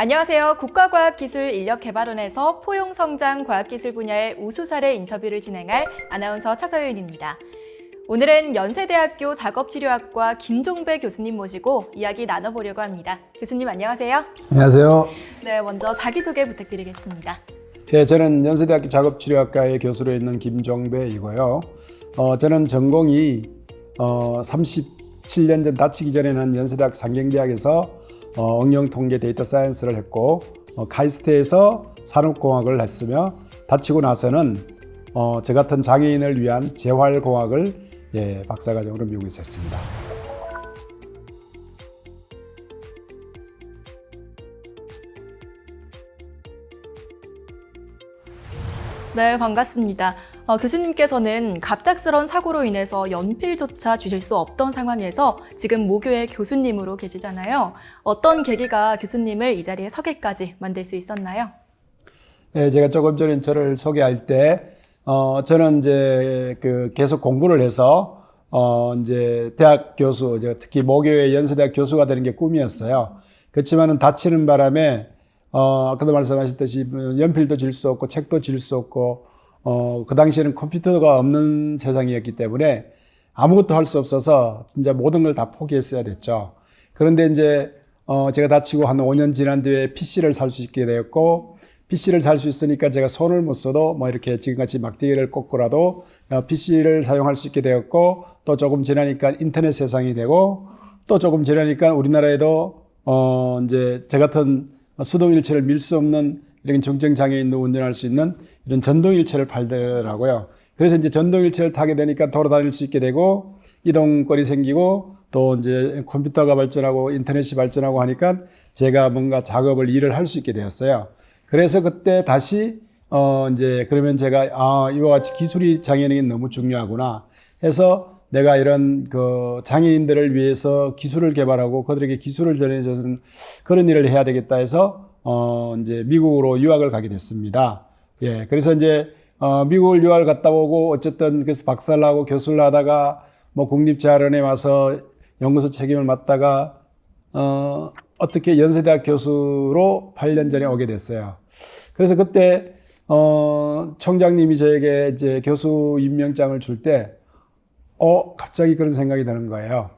안녕하세요. 국가과학기술인력개발원에서 포용성장 과학기술 분야의 우수 사례 인터뷰를 진행할 아나운서 차서윤입니다. 오늘은 연세대학교 작업치료학과 김종배 교수님 모시고 이야기 나눠보려고 합니다. 교수님 안녕하세요. 안녕하세요. 네, 먼저 자기소개 부탁드리겠습니다. 예, 저는 연세대학교 작업치료학과의 교수로 있는 김종배이고요. 어, 저는 전공이 어, 37년 전 다치기 전에는 연세대학 상경대학에서 어, 응용 통계 데이터 사이언스를 했고 어, 카이스트에서 산업공학을 했으며 다치고 나서는 어, 저 같은 장애인을 위한 재활공학을 예, 박사과정으로 미국에서 했습니다. 네, 반갑습니다. 어, 교수님께서는 갑작스런 사고로 인해서 연필조차 주실 수 없던 상황에서 지금 모교의 교수님으로 계시잖아요. 어떤 계기가 교수님을 이 자리에 서게까지 만들 수 있었나요? 예, 제가 조금 전에 저를 소개할 때, 어, 저는 이제 그 계속 공부를 해서, 어, 이제 대학 교수, 특히 모교의 연세대학 교수가 되는 게 꿈이었어요. 그렇지만은 다치는 바람에, 어, 아까도 말씀하셨듯이 연필도 질 수 없고 책도 질 수 없고, 어, 그 당시에는 컴퓨터가 없는 세상이었기 때문에 아무것도 할 수 없어서 진짜 모든 걸 다 포기했어야 됐죠. 그런데 이제, 어, 제가 다치고 한 5년 지난 뒤에 PC를 살 수 있게 되었고, PC를 살 수 있으니까 제가 손을 못 써도 뭐 이렇게 지금같이 막대기를 꽂고라도 PC를 사용할 수 있게 되었고 또 조금 지나니까 인터넷 세상이 되고 또 조금 지나니까 우리나라에도 어 이제 저 같은 수동 일체를 밀 수 없는 이런 중증 장애인도 운전할 수 있는 이런 전동 일체를 팔더라고요. 그래서 이제 전동 일체를 타게 되니까 돌아다닐 수 있게 되고 이동거리 생기고 또 이제 컴퓨터가 발전하고 인터넷이 발전하고 하니까 제가 뭔가 작업을 일을 할 수 있게 되었어요. 그래서 그때 다시 어 이제 그러면 제가 아 이와 같이 기술이 장애인에게 너무 중요하구나 해서 내가 이런 그 장애인들을 위해서 기술을 개발하고 그들에게 기술을 전해주는 그런 일을 해야 되겠다 해서 어 이제 미국으로 유학을 가게 됐습니다. 예, 그래서 이제 어 미국을 유학을 갔다 오고 어쨌든 그래서 박사를 하고 교수를 하다가 뭐 국립재활원에 와서 연구소 책임을 맡다가 어 어떻게 연세대학 교수로 8년 전에 오게 됐어요. 그래서 그때 어 총장님이 저에게 이제 교수 임명장을 줄 때 어 갑자기 그런 생각이 드는 거예요.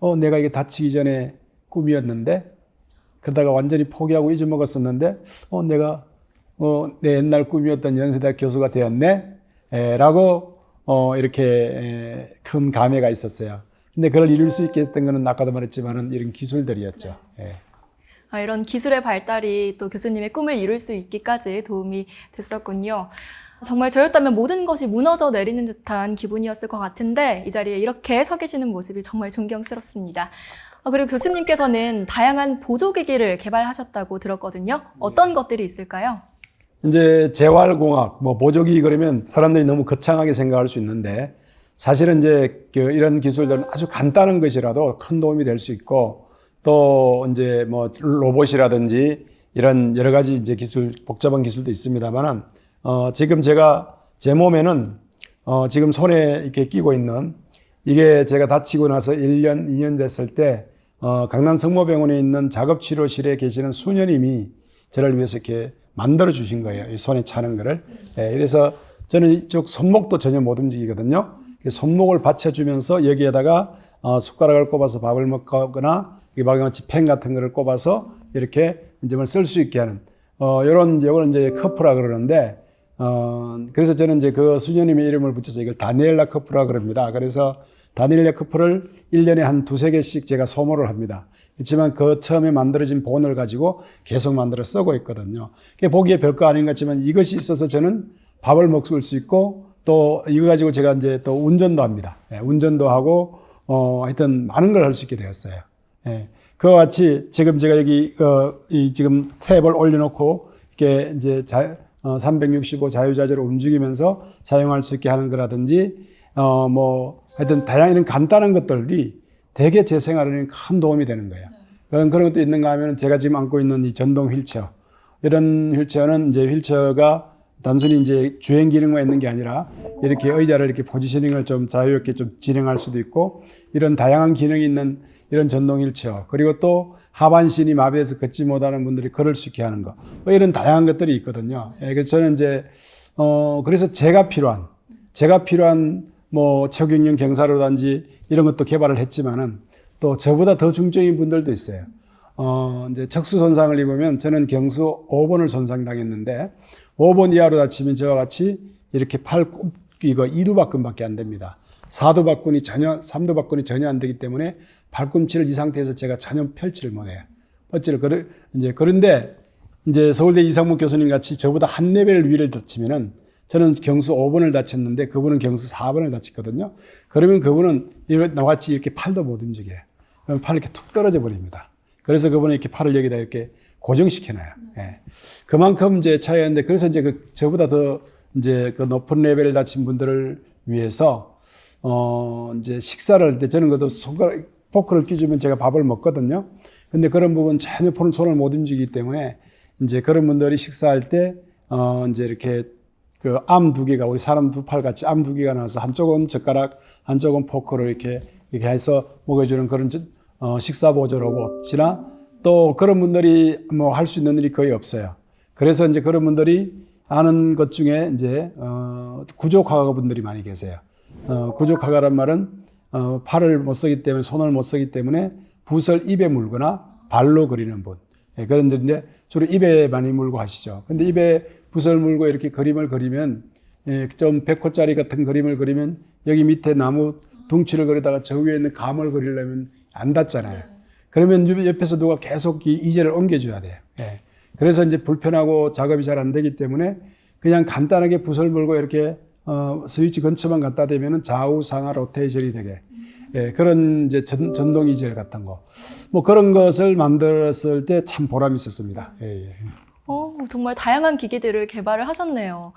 어 내가 이게 다치기 전에 꿈이었는데 그러다가 완전히 포기하고 잊어먹었었는데 어 내가 어 내 옛날 꿈이었던 연세대학 교수가 되었네 에, 라고 어 이렇게 에, 큰 감회가 있었어요. 근데 그걸 이룰 수 있게 했던 거는 아까도 말했지만은 이런 기술들이었죠. 예. 아, 이런 기술의 발달이 또 교수님의 꿈을 이룰 수 있기까지 도움이 됐었군요. 정말 저였다면 모든 것이 무너져 내리는 듯한 기분이었을 것 같은데 이 자리에 이렇게 서 계시는 모습이 정말 존경스럽습니다. 아, 그리고 교수님께서는 다양한 보조기기를 개발하셨다고 들었거든요. 어떤 것들이 있을까요? 이제 재활공학, 뭐 보조기 그러면 사람들이 너무 거창하게 생각할 수 있는데 사실은 이제 그 이런 기술들은 아주 간단한 것이라도 큰 도움이 될 수 있고 또 이제 뭐 로봇이라든지 이런 여러 가지 이제 기술 복잡한 기술도 있습니다만은 어 지금 제가 제 몸에는 어 지금 손에 이렇게 끼고 있는 이게 제가 다치고 나서 1년, 2년 됐을 때 어 강남 성모병원에 있는 작업치료실에 계시는 수녀님이 저를 위해서 이렇게 만들어 주신 거예요. 이 손에 차는 거를. 예, 그래서 저는 이쪽 손목도 전혀 못 움직이거든요. 그 손목을 받쳐주면서 여기에다가 어, 숟가락을 꼽아서 밥을 먹거나 이방같이 펜 같은 거를 꼽아서 이렇게 이제 쓸 수 있게 하는 어, 이런 이걸 이제 커프라 그러는데 어, 그래서 저는 이제 그 수녀님의 이름을 붙여서 이걸 다니엘라 커프라 그럽니다. 그래서 다니엘라 커프를 1년에 한 두세 개씩 제가 소모를 합니다. 그렇지만 그 처음에 만들어진 본을 가지고 계속 만들어 쓰고 있거든요. 보기에 별거 아닌 것 같지만 이것이 있어서 저는 밥을 먹을 수 있고 또 이거 가지고 제가 이제 또 운전도 합니다. 예, 운전도 하고 어 하여튼 많은 걸 할 수 있게 되었어요. 예. 그와 같이 지금 제가 여기 어, 이 지금 탭을 올려놓고 이렇게 이제 자, 어, 365 자유자재로 움직이면서 사용할 수 있게 하는 거라든지 어 뭐 하여튼 다양한 간단한 것들이 대개 제 생활에는 큰 도움이 되는 거예요. 그런 그런 것도 있는가 하면 제가 지금 안고 있는 이 전동 휠체어. 이런 휠체어는 이제 휠체어가 단순히 이제 주행 기능만 있는 게 아니라 이렇게 의자를 이렇게 포지셔닝을 좀 자유롭게 좀 진행할 수도 있고 이런 다양한 기능이 있는 이런 전동 휠체어. 그리고 또 하반신이 마비해서 걷지 못하는 분들이 걸을 수 있게 하는 거. 뭐 이런 다양한 것들이 있거든요. 예, 그래서 저는 이제, 어, 그래서 제가 필요한, 제가 필요한 뭐 최경영 경사로단지 이런 것도 개발을 했지만은 또 저보다 더 중증인 분들도 있어요. 어, 이제 척수 손상을 입으면 저는 경수 5번을 손상당했는데 5번 이하로 다치면 저와 같이 이렇게 팔, 꼽- 이거 2두박근밖에 안 됩니다. 4두박근이 전혀, 3두박근이 전혀 안 되기 때문에 발꿈치를 이 상태에서 제가 전혀 펼치를 못해요. 뻗지를, 그러, 이제, 그런데 이제 서울대 이상무 교수님 같이 저보다 한 레벨 위를 다치면은 저는 경수 5번을 다쳤는데 그분은 경수 4번을 다쳤거든요. 그러면 그분은 나같이 이렇게 팔도 못 움직여요. 그럼 팔이 이렇게 툭 떨어져 버립니다. 그래서 그분은 이렇게 팔을 여기다 이렇게 고정시켜놔요. 예. 그만큼 이제 차이가 있는데 그래서 이제 그 저보다 더 이제 그 높은 레벨을 다친 분들을 위해서 어 이제 식사를 할 때 저는 그래도 손가락 포크를 끼주면 제가 밥을 먹거든요. 근데 그런 부분 전혀 손을 못 움직이기 때문에 이제 그런 분들이 식사할 때 어 이제 이렇게 그 암 두 개가 우리 사람 두 팔 같이 암 두 개가 나와서 한쪽은 젓가락 한쪽은 포크로 이렇게 이렇게 해서 먹여주는 그런 저- 어, 식사 보조 로봇이나 또 그런 분들이 뭐 할 수 있는 일이 거의 없어요. 그래서 이제 그런 분들이 아는 것 중에 이제 어, 구조화가 분들이 많이 계세요. 어, 구조화가란 말은 어, 팔을 못 쓰기 때문에 손을 못 쓰기 때문에 붓을 입에 물거나 발로 그리는 분. 예, 그런 분인데 주로 입에 많이 물고 하시죠. 근데 입에 붓을 물고 이렇게 그림을 그리면 예, 좀 100호짜리 같은 그림을 그리면 여기 밑에 나무 둥치를 그리다가 저 위에 있는 감을 그리려면 안 닿잖아요. 그러면 옆- 옆에서 누가 계속 이 이제를 옮겨줘야 돼요. 예. 그래서 이제 불편하고 작업이 잘 안 되기 때문에 그냥 간단하게 붓을 물고 이렇게 어, 스위치 근처만 갖다 대면은 좌우 상하 로테이션이 되게 예, 그런 이제 전, 전동 이젤 같은 거. 뭐 그런 것을 만들었을 때 참 보람이 있었습니다. 예, 예. 어, 정말 다양한 기기들을 개발을 하셨네요.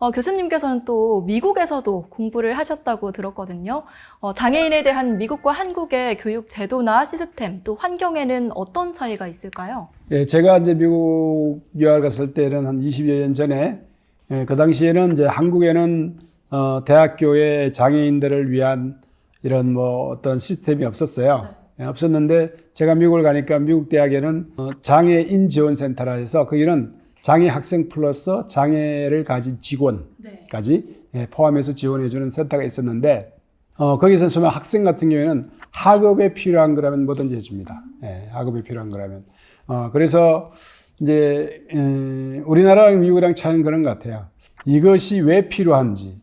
어, 교수님께서는 또 미국에서도 공부를 하셨다고 들었거든요. 어, 장애인에 대한 미국과 한국의 교육 제도나 시스템 또 환경에는 어떤 차이가 있을까요? 예, 제가 이제 미국 유학 갔을 때는 한 20여 년 전에 예, 그 당시에는 이제 한국에는 어, 대학교에 장애인들을 위한 이런 뭐 어떤 시스템이 없었어요. 예, 없었는데 제가 미국을 가니까 미국 대학에는 어, 장애인 지원센터라 해서 거기는 장애 학생 플러스 장애를 가진 직원까지 예, 포함해서 지원해주는 센터가 있었는데 어, 거기서 정말 학생 같은 경우에는 학업에 필요한 거라면 뭐든지 해줍니다. 예, 학업에 필요한 거라면. 어, 그래서 이제 음, 우리나라랑 미국이랑 차이는 그런 것 같아요. 이것이 왜 필요한지,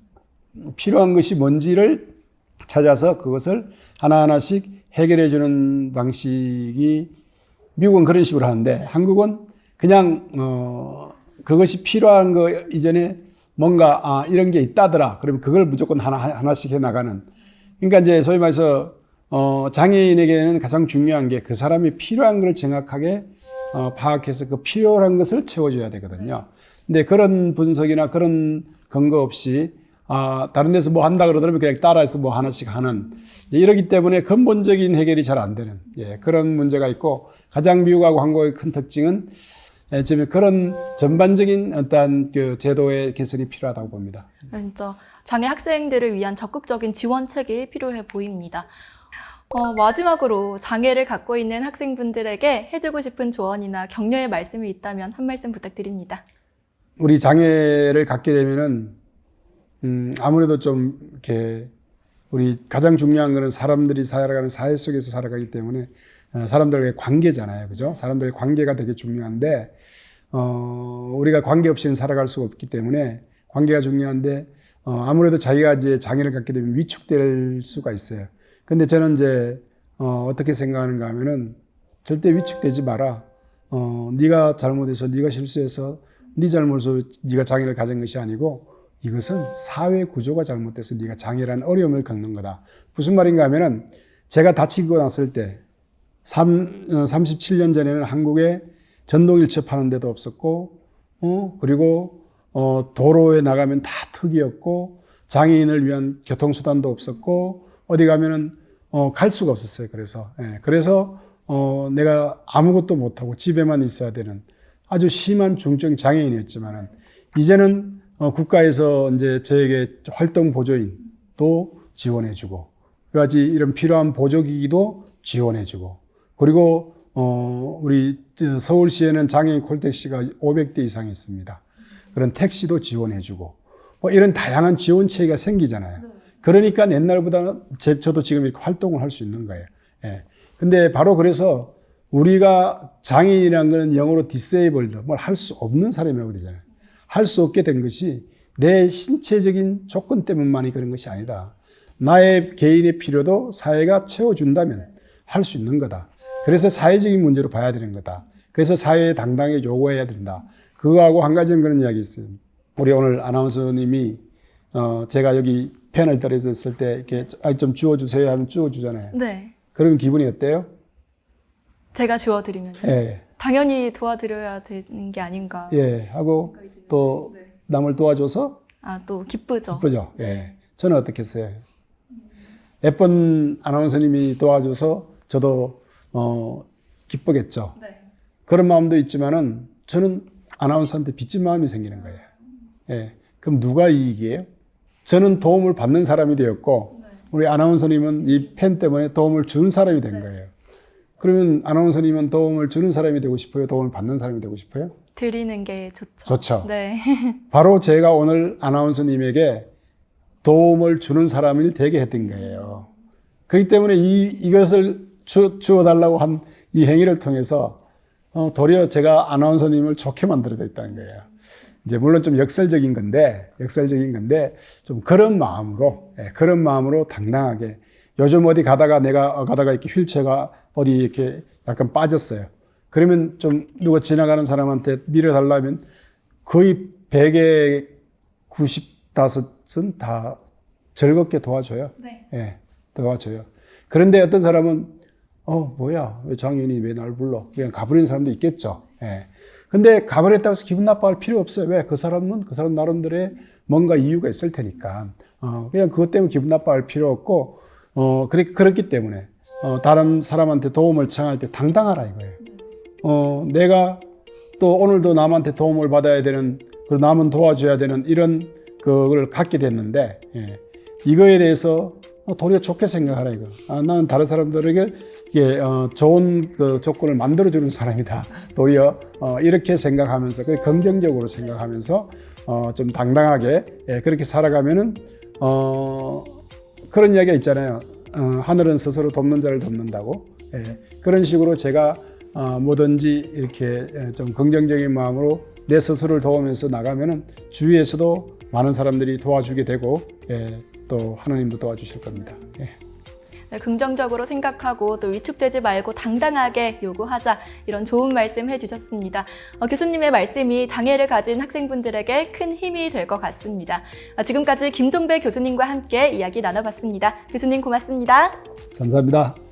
필요한 것이 뭔지를 찾아서 그것을 하나하나씩 해결해 주는 방식이 미국은 그런 식으로 하는데 한국은 그냥 어 그것이 필요한 거 이전에 뭔가 아 이런 게 있다더라 그러면 그걸 무조건 하나 하나씩 해 나가는 그러니까 이제 소위 말해서 어 장애인에게는 가장 중요한 게 그 사람이 필요한 걸 정확하게 어 파악해서 그 필요한 것을 채워줘야 되거든요. 근데 그런 분석이나 그런 근거 없이 아, 다른 데서 뭐 한다 그러더라면 그냥 따라해서 뭐 하나씩 하는 이러기 때문에 근본적인 해결이 잘 안 되는 예, 그런 문제가 있고 가장 미국하고 한국의 큰 특징은 예, 지금 그런 전반적인 어떤 그 제도의 개선이 필요하다고 봅니다. 진짜 장애 학생들을 위한 적극적인 지원책이 필요해 보입니다. 어, 마지막으로 장애를 갖고 있는 학생분들에게 해주고 싶은 조언이나 격려의 말씀이 있다면 한 말씀 부탁드립니다. 우리 장애를 갖게 되면은 음, 아무래도 좀 이렇게 우리 가장 중요한 거는 사람들이 살아가는 사회 속에서 살아가기 때문에 어, 사람들과의 관계잖아요, 그죠? 사람들의 관계가 되게 중요한데 어, 우리가 관계 없이는 살아갈 수가 없기 때문에 관계가 중요한데 어, 아무래도 자기가 이제 장애를 갖게 되면 위축될 수가 있어요. 근데 저는 이제 어, 어떻게 생각하는가 하면은 절대 위축되지 마라. 어, 네가 잘못해서 네가 실수해서 네 잘못으로 네가 장애를 가진 것이 아니고 이것은 사회 구조가 잘못돼서 네가 장애라는 어려움을 겪는 거다. 무슨 말인가 하면은 제가 다치고 났을 때 3, 37년 전에는 한국에 전동일체 파는 데도 없었고 어, 그리고 어, 도로에 나가면 다 턱이었고 장애인을 위한 교통수단도 없었고 어디 가면은 어, 갈 수가 없었어요. 그래서 예, 그래서 어, 내가 아무것도 못하고 집에만 있어야 되는 아주 심한 중증 장애인이었지만은 이제는 어, 국가에서 이제 저에게 활동 보조인도 지원해주고 여러 가지 이런 필요한 보조기기도 지원해주고 그리고 어, 우리 저 서울시에는 장애인 콜택시가 500대 이상 있습니다. 그런 택시도 지원해주고 뭐 이런 다양한 지원 체계가 생기잖아요. 그러니까 옛날보다는 제, 저도 지금 이렇게 활동을 할 수 있는 거예요. 예. 근데 바로 그래서 우리가 장애인이라는 거는 영어로 disabled, 뭘 할 수 없는 사람이라고 되잖아요. 할 수 없게 된 것이 내 신체적인 조건 때문만이 그런 것이 아니다. 나의 개인의 필요도 사회가 채워준다면 할 수 있는 거다. 그래서 사회적인 문제로 봐야 되는 거다. 그래서 사회에 당당하게 요구해야 된다. 그거하고 한 가지는 그런 이야기 있어요. 우리 오늘 아나운서님이 어, 제가 여기 펜을 떨어졌을 때 이렇게 아, 좀 주워주세요 하면 주워주잖아요. 네. 그러면 기분이 어때요? 제가 주워드리면 예. 당연히 도와드려야 되는 게 아닌가. 예. 하고 또 남을 도와줘서 아, 또 기쁘죠. 기쁘죠. 예. 저는 어떻겠어요? 예쁜 아나운서님이 도와줘서 저도 어, 기쁘겠죠. 네. 그런 마음도 있지만은 저는 아나운서한테 빚진 마음이 생기는 거예요. 예. 그럼 누가 이익이에요? 저는 도움을 받는 사람이 되었고 우리 아나운서님은 이팬 때문에 도움을 주는 사람이 된 거예요. 그러면 아나운서님은 도움을 주는 사람이 되고 싶어요? 도움을 받는 사람이 되고 싶어요? 드리는 게 좋죠. 좋죠. 네. 바로 제가 오늘 아나운서님에게 도움을 주는 사람을 되게 했던 거예요. 그렇기 때문에 이, 이것을 주, 주어달라고 한 이 행위를 통해서 어, 도리어 제가 아나운서님을 좋게 만들어냈다는 거예요. 이제 물론 좀 역설적인 건데, 역설적인 건데, 좀 그런 마음으로, 예, 그런 마음으로 당당하게. 요즘 어디 가다가 내가 어, 가다가 이렇게 휠체어가 어디 이렇게 약간 빠졌어요. 그러면 좀 누가 지나가는 사람한테 밀어달라면 거의 100에 95은 다 즐겁게 도와줘요. 네. 예, 도와줘요. 그런데 어떤 사람은 어 뭐야 왜 장인이 왜 날 불러 그냥 가버리는 사람도 있겠죠. 예. 근데 가버렸다고 해서 기분 나빠할 필요 없어요. 왜 그 사람은 그 사람 나름대로의 뭔가 이유가 있을 테니까 어 그냥 그것 때문에 기분 나빠할 필요 없고 어 그렇 그렇기 때문에 어 다른 사람한테 도움을 청할 때 당당하라 이거예요. 어 내가 또 오늘도 남한테 도움을 받아야 되는 그리고 남은 도와줘야 되는 이런 그걸 갖게 됐는데 예. 이거에 대해서 어, 도리어 좋게 생각하라 이거. 아, 나는 다른 사람들에게 이게 어, 좋은 그 조건을 만들어주는 사람이다. 도리어 어, 이렇게 생각하면서 그 긍정적으로 생각하면서 어, 좀 당당하게 예, 그렇게 살아가면은 어, 그런 이야기가 있잖아요. 어, 하늘은 스스로 돕는 자를 돕는다고. 예, 그런 식으로 제가 어, 뭐든지 이렇게 예, 좀 긍정적인 마음으로 내 스스로를 도우면서 나가면은 주위에서도 많은 사람들이 도와주게 되고 예, 또 하나님도 도와주실 겁니다. 예. 네, 긍정적으로 생각하고 또 위축되지 말고 당당하게 요구하자 이런 좋은 말씀 해주셨습니다. 어, 교수님의 말씀이 장애를 가진 학생분들에게 큰 힘이 될 것 같습니다. 어, 지금까지 김종배 교수님과 함께 이야기 나눠봤습니다. 교수님 고맙습니다. 감사합니다.